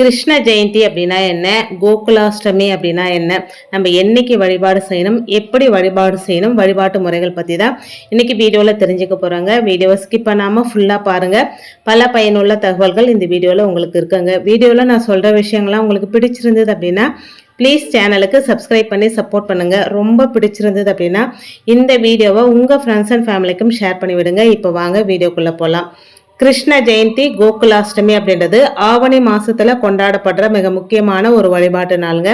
கிருஷ்ண ஜெயந்தி அப்படின்னா என்ன? கோகுலாஷ்டமி அப்படின்னா என்ன? நம்ம என்னைக்கு வழிபாடு செய்யணும்? எப்படி வழிபாடு செய்யணும்? வழிபாட்டு முறைகள் பற்றி தான் இன்னைக்கு வீடியோவில் தெரிஞ்சுக்க போகிறாங்க வீடியோவை ஸ்கிப் பண்ணாமல் ஃபுல்லாக பாருங்கள் பல பயனுள்ள தகவல்கள் இந்த வீடியோவில் உங்களுக்கு இருக்குங்க. வீடியோவில் நான் சொல்கிற விஷயங்கள்லாம் உங்களுக்கு பிடிச்சிருந்தது அப்படின்னா ப்ளீஸ் சேனலுக்கு சப்ஸ்கிரைப் பண்ணி சப்போர்ட் பண்ணுங்கள் ரொம்ப பிடிச்சிருந்தது அப்படின்னா இந்த வீடியோவை உங்கள் ஃப்ரெண்ட்ஸ் அண்ட் ஃபேமிலிக்கும் ஷேர் பண்ணி விடுங்க இப்போ வாங்க வீடியோக்குள்ளே போகலாம் கிருஷ்ண ஜெயந்தி கோகுலாஷ்டமி அப்படின்றது ஆவணி மாசத்துல கொண்டாடப்படுற மிக முக்கியமான ஒரு வழிபாட்டு நாளுங்க.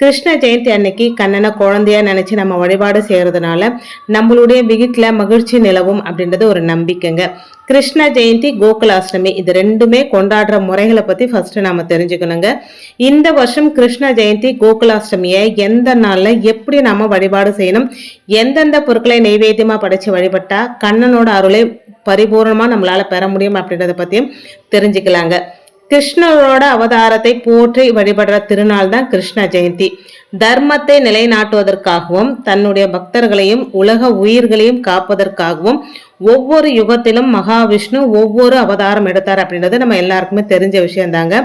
கிருஷ்ண ஜெயந்தி அன்னைக்கு கண்ணனை குழந்தையா நினைச்சு நம்ம வழிபாடு செய்யறதுனால நம்மளுடைய வீட்டுல மகிழ்ச்சி நிலவும் அப்படின்றது ஒரு நம்பிக்கைங்க. கிருஷ்ண ஜெயந்தி கோகுலாஷ்டமி இது ரெண்டுமே கொண்டாடுற முறைகளை பத்தி ஃபர்ஸ்ட் நாம தெரிஞ்சுக்கணுங்க. இந்த வருஷம் கிருஷ்ண ஜெயந்தி கோகுலாஷ்டமியை எந்த நாள்ல எப்படி நாம வழிபாடு செய்யணும் எந்தெந்த பொருட்களை நைவேத்தியமா படைச்சு வழிபட்டா கண்ணனோட அருளை பரிபூர்ணமாக நம்மளால் பெற முடியும் அப்படின்றத பற்றியும் தெரிஞ்சுக்கலாங்க. கிருஷ்ணரோட அவதாரத்தை போற்றி வழிபடுற திருநாள் தான் கிருஷ்ண ஜெயந்தி. தர்மத்தை நிலைநாட்டுவதற்காகவும் தன்னுடைய பக்தர்களையும் உலக உயிர்களையும் காப்பதற்காகவும் ஒவ்வொரு யுகத்திலும் மகாவிஷ்ணு ஒவ்வொரு அவதாரம் எடுத்தார் அப்படின்றது நம்ம எல்லாருக்குமே தெரிஞ்ச விஷயம்தாங்க.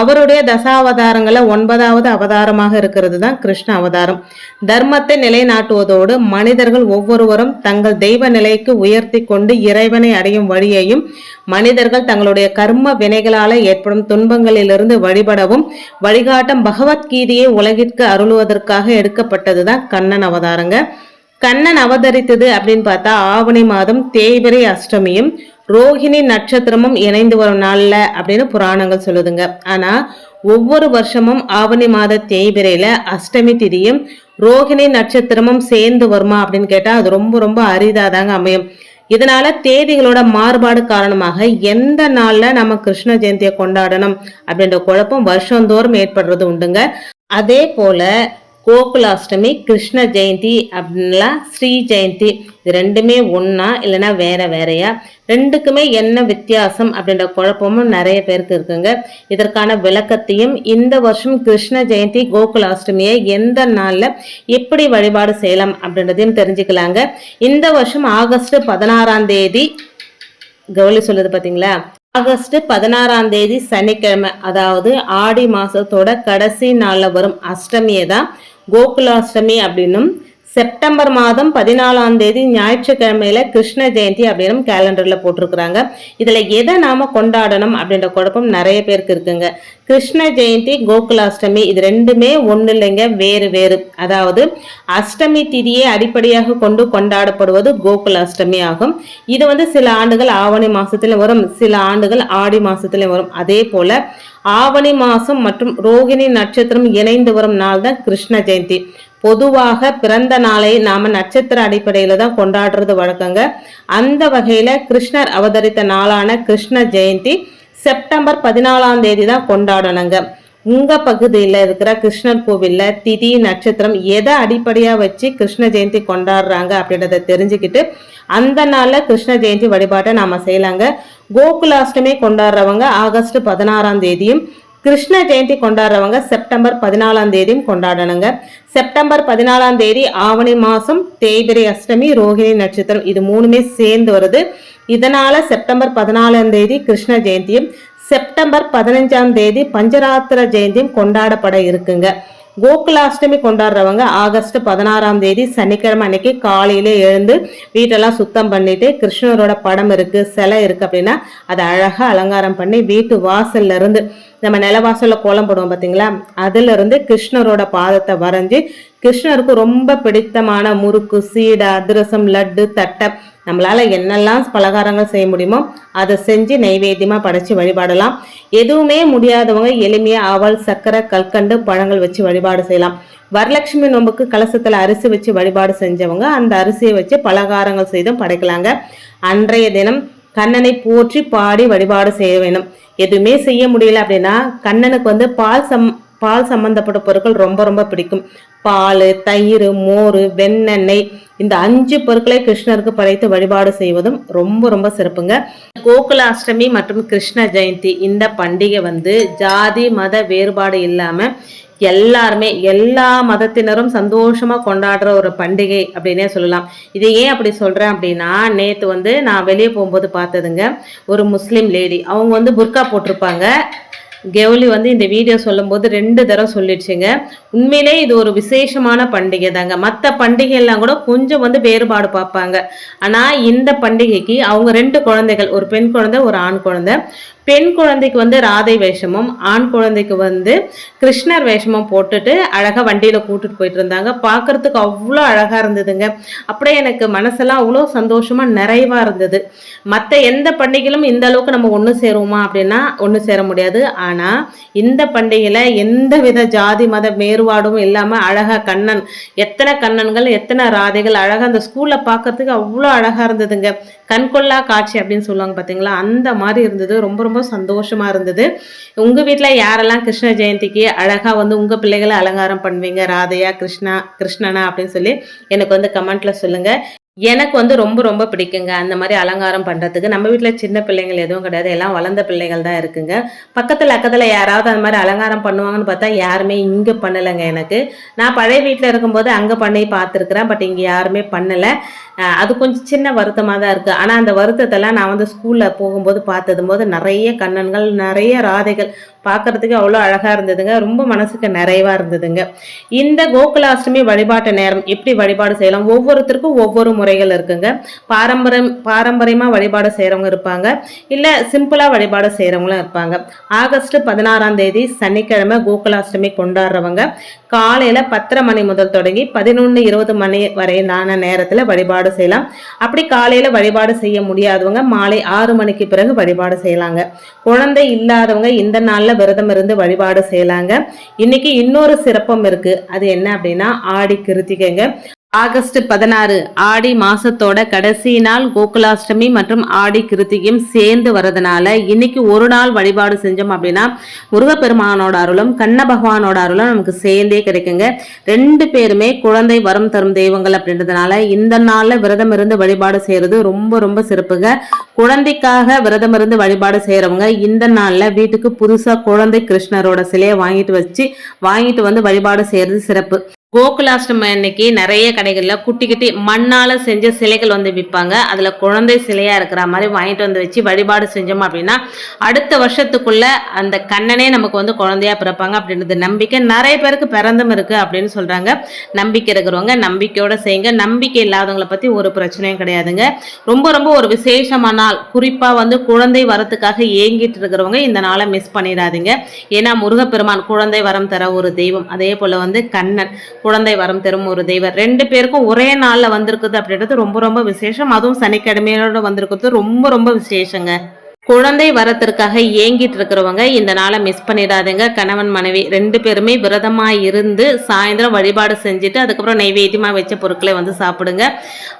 அவருடைய தசாவதாரங்கள ஒன்பதாவது அவதாரமாக இருக்கிறது தான் கிருஷ்ண அவதாரம். தர்மத்தை நிலைநாட்டுவதோடு மனிதர்கள் ஒவ்வொருவரும் தங்கள் தெய்வ நிலைக்கு உயர்த்தி கொண்டு இறைவனை அடையும் வழியையும் மனிதர்கள் தங்களுடைய கர்ம வினைகளால ஏற்படும் துன்பங்களிலிருந்து வழிபடவும் வழிகாட்டும் பகவத்கீதையை உலகிற்கு அருளுவதற்காக எடுக்கப்பட்டதுதான் கண்ணன் அவதாரங்க. கண்ணன் அவதரித்தது அப்படின்னு பார்த்தா ஆவணி மாதம் தேய்பிரை அஷ்டமியும் ரோஹிணி நட்சத்திரமும் இணைந்து வரும் நாளில் அப்படின்னு புராணங்கள் சொல்லுதுங்க. ஆனால் ஒவ்வொரு வருஷமும் ஆவணி மாத தேய்பிரையில் அஷ்டமி திதியும் ரோஹிணி நட்சத்திரமும் சேர்ந்து வருமா அப்படின்னு கேட்டால் அது ரொம்ப ரொம்ப அரிதாதாங்க அமையும். இதனால தேதிகளோட மாறுபாடு காரணமாக எந்த நாள்ல நம்ம கிருஷ்ண ஜெயந்தியை கொண்டாடணும் அப்படின்ற குழப்பம் வருஷந்தோறும் ஏற்படுறது உண்டுங்க. அதே போல கோகுலாஷ்டமி கிருஷ்ண ஜெயந்தி அப்படின்லாம் ஸ்ரீ ஜெயந்தி. இது ரெண்டுமே ஒன்றா இல்லைன்னா வேற வேறையா? ரெண்டுக்குமே என்ன வித்தியாசம் அப்படின்ற குழப்பமும் நிறைய பேருக்கு இருக்குங்க. இதற்கான விளக்கத்தையும் இந்த வருஷம் கிருஷ்ண ஜெயந்தி கோகுலாஷ்டமியை எந்த நாளில் எப்படி வழிபாடு செய்யலாம் அப்படின்றதையும் தெரிஞ்சுக்கலாங்க. இந்த வருஷம் ஆகஸ்ட் பதினாறாம் தேதி கௌலி சொல்லுது பார்த்தீங்களா ஆகஸ்ட் பதினாறாம் தேதி சனிக்கிழமை அதாவது ஆடி மாசத்தோட கடைசி நாள்ல வரும் அஷ்டமியை தான் கோகுலாஷ்டமி அப்படின்னும் செப்டம்பர் மாதம் பதினாலாம் தேதி ஞாயிற்றுக்கிழமையில கிருஷ்ண ஜெயந்தி அப்படின்னு கேலண்டர்ல போட்டிருக்கிறாங்க. இதுல எதை நாம கொண்டாடணும் அப்படின்ற குழப்பம் நிறைய பேருக்கு இருக்குங்க. கிருஷ்ண ஜெயந்தி கோகுலாஷ்டமி இது ரெண்டுமே ஒன்று இல்லைங்க வேறு வேறு. அதாவது அஷ்டமி திதியை அடிப்படையாக கொண்டு கொண்டாடப்படுவது கோகுலாஷ்டமி ஆகும். இது வந்து சில ஆண்டுகள் ஆவணி மாசத்துல வரும் சில ஆண்டுகள் ஆடி மாசத்துல வரும். அதே போல ஆவணி மாசம் மற்றும் ரோகிணி நட்சத்திரம் இணைந்து வரும் நாள் தான் கிருஷ்ண ஜெயந்தி. பொதுவாக பிறந்த நாளை நாம நட்சத்திர அடிப்படையில தான் கொண்டாடுறது வழக்கங்க. அந்த வகையில கிருஷ்ணர் அவதரித்த நாளான கிருஷ்ண ஜெயந்தி செப்டம்பர் பதினாலாம் தேதி தான் கொண்டாடணுங்க. உங்க பகுதியில் இருக்கிற கிருஷ்ணர் கோவில்ல திதி நட்சத்திரம் எதை அடிப்படையா வச்சு கிருஷ்ண ஜெயந்தி கொண்டாடுறாங்க அப்படின்றத தெரிஞ்சுக்கிட்டு அந்த நாளில் கிருஷ்ண ஜெயந்தி வழிபாட்டை நாம செய்யலாங்க. கோகுலாஷ்டமி கொண்டாடுறவங்க ஆகஸ்ட் பதினாறாம் தேதியும் கிருஷ்ண ஜெயந்தி கொண்டாடுறவங்க செப்டம்பர் பதினாலாம் தேதியும் கொண்டாடணுங்க. செப்டம்பர் பதினாலாம் தேதி ஆவணி மாதம் தேய்பிரை அஷ்டமி ரோஹிணி நட்சத்திரம் இது மூணுமே சேர்ந்து வருது. இதனால செப்டம்பர் பதினாலாம் தேதி கிருஷ்ண ஜெயந்தியும் செப்டம்பர் பதினஞ்சாம் தேதி பஞ்சராத்திர ஜெயந்தியும் கொண்டாடப்பட இருக்குங்க. கோகுலாஷ்டமி கொண்டாடுறவங்க ஆகஸ்ட் பதினாறாம் தேதி சனிக்கிழமை அன்னைக்கு காலையில எழுந்து வீட்டெல்லாம் சுத்தம் பண்ணிட்டு கிருஷ்ணரோட படம் இருக்கு சிலை இருக்கு அப்படின்னா அதை அழகாக அலங்காரம் பண்ணி வீட்டு வாசல்ல இருந்து நம்ம நிலவாசலில் கோலம் போடுவோம் பார்த்தீங்களா அதுல இருந்து கிருஷ்ணரோட பாதத்தை வரைஞ்சி கிருஷ்ணருக்கு ரொம்ப பிடித்தமான முறுக்கு சீடை அதிரசம் லட்டு தட்டை நம்மளால என்னெல்லாம் பலகாரங்கள் செய்ய முடியுமோ அதை செஞ்சு நைவேத்தியமாக படைச்சு வழிபாடலாம். எதுவுமே முடியாதவங்க எளிமையாக அவல் சர்க்கரை கல்கண்டு பழங்கள் வச்சு வழிபாடு செய்யலாம். வரலட்சுமி நோம்புக்கு கலசத்தில் அரிசி வச்சு வழிபாடு செஞ்சவங்க அந்த அரிசியை வச்சு பலகாரங்கள் செய்தும் படைக்கலாங்க. அன்றைய தினம் கண்ணனை போற்றி பாடி வழிபாடு செய்ய வேணும் எதுவுமே செய்ய முடியல அப்படின்னா கண்ணனுக்கு வந்து பால் சம் பால் சம்பந்தப்பட்ட பொருட்கள் ரொம்ப ரொம்ப பிடிக்கும். பால் தயிர் மோர் வெண்ணெண்ணெய் இந்த அஞ்சு பொருட்களை கிருஷ்ணருக்கு படைத்து வழிபாடு செய்வதும் ரொம்ப ரொம்ப சிறப்புங்க. கோகுலாஷ்டமி மற்றும் கிருஷ்ண ஜெயந்தி இந்த பண்டிகை வந்து ஜாதி மத வேறுபாடு இல்லாமல் எல்லாருமே எல்லா மதத்தினரும் சந்தோஷமாக கொண்டாடுற ஒரு பண்டிகை அப்படின்னே சொல்லலாம். இதை ஏன் அப்படி சொல்கிறேன் அப்படின்னா நேற்று வந்து நான் வெளியே போகும்போது பார்த்ததுங்க ஒரு முஸ்லீம் லேடி அவங்க வந்து புர்கா போட்டிருப்பாங்க. கெவுலி வந்து இந்த வீடியோ சொல்லும்போது ரெண்டு தடவை சொல்லிடுச்சுங்க. உண்மையிலே இது ஒரு விசேஷமான பண்டிகை தாங்க. மற்ற பண்டிகைலாம் கூட கொஞ்சம் வந்து வேறுபாடு பார்ப்பாங்க. ஆனால் இந்த பண்டிகைக்கு அவங்க ரெண்டு குழந்தைகள் ஒரு பெண் குழந்தை ஒரு ஆண் குழந்தை. பெண் குழந்தைக்கு வந்து ராதை வேஷமும் ஆண் குழந்தைக்கு வந்து கிருஷ்ணர் வேஷமும் போட்டுட்டு அழகாக வண்டியில் கூட்டிட்டு போயிட்டு இருந்தாங்க. பார்க்கறதுக்கு அவ்வளோ அழகாக இருந்ததுங்க. அப்படியே எனக்கு மனசெல்லாம் அவ்வளோ சந்தோஷமாக நிறைவாக இருந்தது. மற்ற எந்த பண்டிகையிலும் இந்த அளவுக்கு நம்ம ஒன்று சேருவோமா அப்படின்னா ஒன்று சேர முடியாது. ஆனால் இந்த பண்டிகையில் எந்த வித ஜாதி மத வேறுபாடும் இல்லாமல் அழகாக கண்ணன் எத்தனை கண்ணன்கள் எத்தனை ராதைகள் அழகாக அந்த ஸ்கூலில் பார்க்கறதுக்கு அவ்வளோ அழகாக இருந்ததுங்க. கண்கொள்ளா காட்சி அப்படின்னு சொல்லுவாங்க பார்த்தீங்களா அந்த மாதிரி இருந்தது. ரொம்ப ரொம்ப சந்தோஷமா இருந்தது. உங்க வீட்டில் யாரெல்லாம் கிருஷ்ண ஜெயந்திக்கு அழகா வந்து உங்க பிள்ளைகளை அலங்காரம் பண்ணுவீங்க? ராதையா கிருஷ்ணா கிருஷ்ணனா அப்படின்னு சொல்லி எனக்கு வந்து கமெண்ட்ல சொல்லுங்க. எனக்கு வந்து ரொம்ப ரொம்ப பிடிக்குங்க. அந்த மாதிரி அலங்காரம் பண்ணுறதுக்கு நம்ம வீட்டில் சின்ன பிள்ளைங்கள் எதுவும் கிடையாது. எல்லாம் வளர்ந்த பிள்ளைகள் தான் இருக்குங்க. பக்கத்தில் அக்கத்தில் யாராவது அந்த மாதிரி அலங்காரம் பண்ணுவாங்கன்னு பார்த்தா யாருமே இங்கே பண்ணலைங்க எனக்கு. நான் பழைய வீட்டில் இருக்கும்போது அங்கே பண்ணி பார்த்துருக்குறேன். பட் இங்கே யாருமே பண்ணலை. அது கொஞ்சம் சின்ன வருத்தமாக தான் இருக்குது ஆனால் அந்த வருத்தத்தெல்லாம் நான் வந்து ஸ்கூலில் போகும்போது பார்த்ததும் போது நிறைய கண்ணன்கள் நிறைய ராதைகள் பார்க்கறதுக்கு அவ்வளோ அழகாக இருந்ததுங்க. ரொம்ப மனசுக்கு நிறைவாக இருந்ததுங்க. இந்த கோகுலாஷ்டமி வழிபாட்டு நேரம் எப்படி வழிபாடு செய்யலாம்? ஒவ்வொருத்தருக்கும் ஒவ்வொரு முறை முறைகள் இருக்குங்க. பாரம்பரியம் பாரம்பரியமாக வழிபாடு செய்கிறவங்க இருப்பாங்க. இல்லை சிம்பிளாக வழிபாடு செய்கிறவங்களும் இருப்பாங்க. ஆகஸ்ட் பதினாறாம் தேதி சனிக்கிழமை கோகுலாஷ்டமி கொண்டாடுறவங்க. காலையில் பத்தரை மணி முதல் தொடங்கி பதினொன்று இருபது மணி வரையிலான நேரத்தில் வழிபாடு செய்யலாம். அப்படி காலையில் வழிபாடு செய்ய முடியாதவங்க மாலை ஆறு மணிக்கு பிறகு வழிபாடு செய்யலாங்க. குழந்தை இல்லாதவங்க இந்த நாளில் விரதம் இருந்து வழிபாடு செய்யலாங்க. இன்னைக்கு இன்னொரு சிறப்பம் இருக்கு. அது என்ன அப்படின்னா ஆடி கிருத்திகைங்க. ஆகஸ்ட் பதினாறு ஆடி மாசத்தோட கடைசி நாள் கோகுலாஷ்டமி மற்றும் ஆடி கிருத்தியும் சேர்ந்து வரதுனால இன்னைக்கு ஒரு நாள் வழிபாடு செஞ்சோம் அப்படின்னா முருகப்பெருமானோட அருளும் கண்ண பகவானோட அருளும் நமக்கு சேர்ந்தே கிடைக்குங்க. ரெண்டு பேருமே குழந்தை வரம் தரும் தெய்வங்கள் அப்படின்றதுனால இந்த நாளில் விரதம் இருந்து வழிபாடு செய்யறது ரொம்ப ரொம்ப சிறப்புங்க. குழந்தைக்காக விரதம் இருந்து வழிபாடு செய்யறவங்க இந்த நாளில் வீட்டுக்கு புதுசாக குழந்தை கிருஷ்ணரோட சிலையை வாங்கிட்டு வச்சு வாங்கிட்டு வந்து வழிபாடு செய்யறது சிறப்பு. கோகுலாஷ்டமி அன்னைக்கு நிறைய கடைகளில் குட்டி குட்டி மண்ணால் செஞ்ச சிலைகள் வந்து விற்பாங்க அதில் குழந்தை சிலையாக இருக்கிற மாதிரி வாங்கிட்டு வந்து வச்சு வழிபாடு செஞ்சோம் அப்படின்னா அடுத்த வருஷத்துக்குள்ள அந்த கண்ணனே நமக்கு வந்து குழந்தையா பிறப்பாங்க அப்படின்றது நம்பிக்கை. நிறைய பேருக்கு பிறந்தும் இருக்குது அப்படின்னு சொல்கிறாங்க நம்பிக்கை இருக்கிறவங்க நம்பிக்கையோடு செய்யுங்க. நம்பிக்கை இல்லாதவங்களை பற்றி ஒரு பிரச்சனையும் கிடையாதுங்க. ரொம்ப ரொம்ப ஒரு விசேஷமான நாள். குறிப்பாக வந்து குழந்தை வரத்துக்காக ஏங்கிட்டு இருக்கிறவங்க இந்த நாளை மிஸ் பண்ணிடாதீங்க. ஏன்னா முருகப்பெருமான் குழந்தை வரம் தர ஒரு தெய்வம். அதே போல் வந்து கண்ணன். குழந்தை வரம் தரும் ஒரு தெய்வம். ரெண்டு பேருக்கும் ஒரே நாளில் வந்திருக்குது அப்படின்றது ரொம்ப ரொம்ப விசேஷம். அதுவும் சனிக்கிழமையோட வந்திருக்கிறது ரொம்ப ரொம்ப விசேஷங்க. குழந்தை வரத்திற்காக ஏங்கிட்டு இருக்கிறவங்க இந்த நாளை மிஸ் பண்ணிடாதீங்க. கணவன் மனைவி ரெண்டு பேருமே விரதமாக இருந்து சாயந்தரம் வழிபாடு செஞ்சுட்டு அதுக்கப்புறம் நைவேத்தியமாக வச்ச பொருட்களை வந்து சாப்பிடுங்க.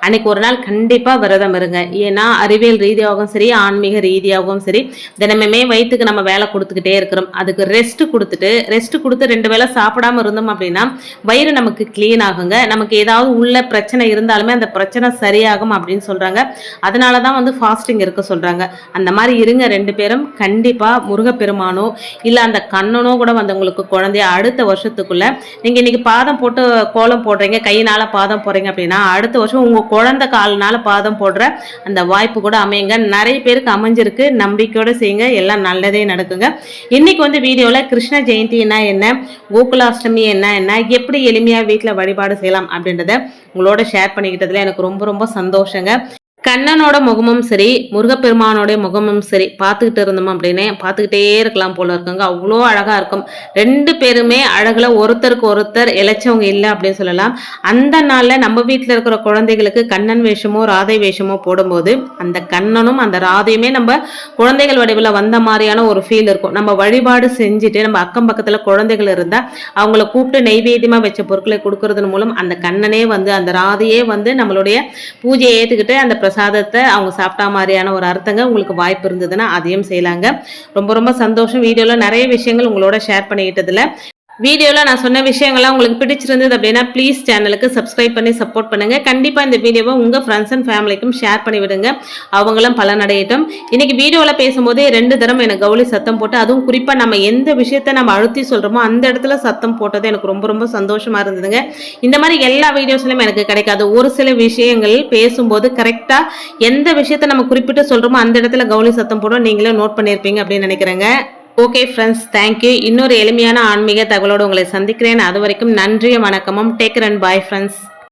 அன்னைக்கு ஒரு நாள் கண்டிப்பாக விரதம் இருங்க. ஏன்னா அறிவியல் ரீதியாகவும் சரி ஆன்மீக ரீதியாகவும் சரி தினமுமே வயிற்றுக்கு நம்ம வேலை கொடுத்துக்கிட்டே இருக்கிறோம். அதுக்கு ரெஸ்ட் கொடுத்துட்டு ரெஸ்ட் கொடுத்து ரெண்டு வேளை சாப்பிடாம இருந்தோம் அப்படின்னா வயிறு நமக்கு க்ளீன் ஆகுங்க. நமக்கு ஏதாவது உள்ள பிரச்சனை இருந்தாலுமே அந்த பிரச்சனை சரியாகும் அப்படின்னு சொல்கிறாங்க அதனால தான் வந்து ஃபாஸ்டிங் இருக்க சொல்கிறாங்க அந்த மாதிரி இருங்க ரெண்டு பேரும். கண்டிப்பாக முருகப்பெருமானோ இல்லை அந்த கண்ணனோ கூட வந்தவங்களுக்கு குழந்தைய அடுத்த வருஷத்துக்குள்ள நீங்கள் இன்னைக்கு பாதம் போட்டு கோலம் போடுறீங்க கையினால பாதம் போடுறீங்க அப்படின்னா அடுத்த வருஷம் உங்கள் குழந்தை கால்னால் பாதம் போடுற அந்த வாய்ப்பு கூட அமையுங்க. நிறைய பேருக்கு அமைஞ்சிருக்கு. நம்பிக்கையோட செய்யுங்க. எல்லாம் நல்லதே நடக்குங்க. இன்னைக்கு வந்து வீடியோவில் கிருஷ்ண ஜெயந்தினா என்ன கோகுலாஷ்டமி என்ன என்ன எப்படி எளிமையாக வீட்டில் வழிபாடு செய்யலாம் அப்படின்றத உங்களோட ஷேர் பண்ணிக்கிட்டதுல எனக்கு ரொம்ப ரொம்ப சந்தோஷங்க. கண்ணனோட முகமும் சரி முருகப்பெருமானோடைய முகமும் சரி பார்த்துக்கிட்டு இருந்தோம் அப்படின்னே பார்த்துக்கிட்டே இருக்கலாம் போல இருக்குங்க. அவ்வளோ அழகாக இருக்கும். ரெண்டு பேருமே அழகில் ஒருத்தருக்கு ஒருத்தர் இழைச்சவங்க இல்லை அப்படின்னு சொல்லலாம். அந்த நாளில் நம்ம வீட்டில் இருக்கிற குழந்தைகளுக்கு கண்ணன் வேஷமோ ராதை வேஷமோ போடும்போது அந்த கண்ணனும் அந்த ராதையுமே நம்ம குழந்தைகள் வடிவில் வந்த மாதிரியான ஒரு ஃபீல் இருக்கும். நம்ம வழிபாடு செஞ்சுட்டு நம்ம அக்கம் பக்கத்தில் குழந்தைகள் இருந்தால் அவங்கள கூப்பிட்டு நெய்வேத்தியமாக வச்ச பொருட்களை கொடுக்கறதன் மூலம் அந்த கண்ணனே வந்து அந்த ராதையே வந்து நம்மளுடைய பூஜையை ஏற்றுக்கிட்டு அந்த பிரசாதத்தை அவங்க சாப்பிட்டா மாதிரியான ஒரு அர்த்தங்க உங்களுக்கு வாய்ப்பு இருந்ததுன்னா அதையும் செய்யலாங்க. ரொம்ப ரொம்ப சந்தோஷம். வீடியோவில் நிறைய விஷயங்கள் உங்களோட ஷேர் பண்ணிக்கிட்டதில். வீடியோவில் நான் சொன்ன விஷயங்கள்லாம் உங்களுக்கு பிடிச்சிருந்தது அப்படின்னா ப்ளீஸ் சேனலுக்கு சப்ஸ்கிரைப் பண்ணி சப்போர்ட் பண்ணுங்கள் கண்டிப்பாக இந்த வீடியோவை உங்கள் ஃப்ரெண்ட்ஸ் அண்ட் ஃபேமிலிக்கும் ஷேர் பண்ணி விடுங்க. அவங்களும் பலனடையட்டும். இன்றைக்கி வீடியோவில் பேசும்போதே ரெண்டு தரம் எனக்கு கவுளி சத்தம் போட்டு அதுவும் குறிப்பாக நம்ம எந்த விஷயத்த நம்ம அழுத்தி சொல்கிறோமோ அந்த இடத்துல சத்தம் போட்டது எனக்கு ரொம்ப ரொம்ப சந்தோஷமாக இருந்ததுங்க. இந்த மாதிரி எல்லா வீடியோஸ்லையும் எனக்கு கிடைக்காது. ஒரு சில விஷயங்கள் பேசும்போது கரெக்டாக எந்த விஷயத்த நம்ம குறிப்பிட்டு சொல்கிறோமோ அந்த இடத்துல கவுளி சத்தம் போடும் நீங்களே நோட் பண்ணியிருப்பீங்க அப்படின்னு நினைக்கிறேங்க. ஓகே ஃப்ரெண்ட்ஸ் தேங்க்யூ இன்னொரு எளிமையான ஆன்மீக தகவலோடு உங்களை சந்திக்கிறேன். அது வரைக்கும் நன்றிய வணக்கமும். Take and bye friends